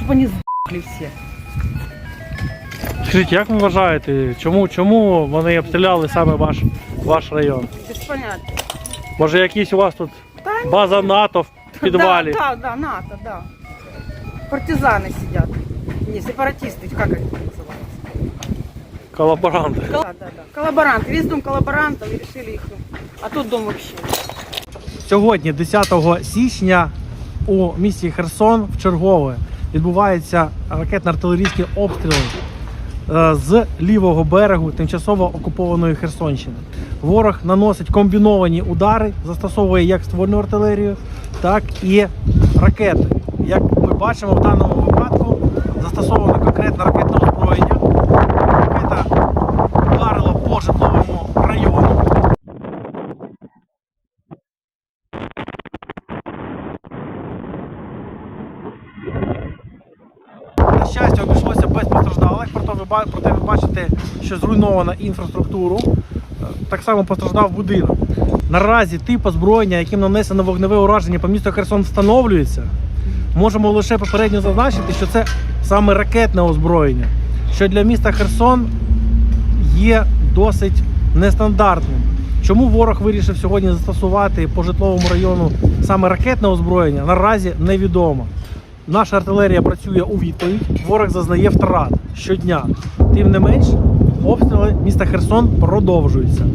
Чтобы они сдохли все. Скажіть, як ви вважаєте, чому, чому вони обстріляли саме ваш, ваш район? Без понятия. Може якісь у вас тут Да, база НАТО в підвалі? Да, да, да, НАТО, да. Партизаны сидят. Не, сепаратисты, как они называются? Колаборанти. Да, да, да. Коллаборанты. Весь дом коллаборантов и решили их. А тут дом вообще. Сьогодні, 10 січня, у місті Херсон в чергове відбуваються ракетно-артилерійські обстріли е, з лівого берегу тимчасово окупованої Херсонщини. Ворог наносить комбіновані удари, застосовує як ствольну артилерію, так і ракети. Як ми бачимо, в даному випадку застосовано конкретне ракетне озброєння. Ракета вдарила по житловому району. На щастя, обійшлося без постраждалих, проте ви, бачите, що зруйнована інфраструктуру. Е, Так само постраждав будинок. Наразі тип озброєння, яким нанесено вогневе ураження по місту Херсон, встановлюється. Можемо лише попередньо зазначити, що це саме ракетне озброєння, що для міста Херсон є досить нестандартним. Чому ворог вирішив сьогодні застосувати по житловому району саме ракетне озброєння, наразі невідомо. Наша артилерія працює у відповідь. Ворог зазнає втрат щодня. Тим не менш, обстріли міста Херсон продовжуються.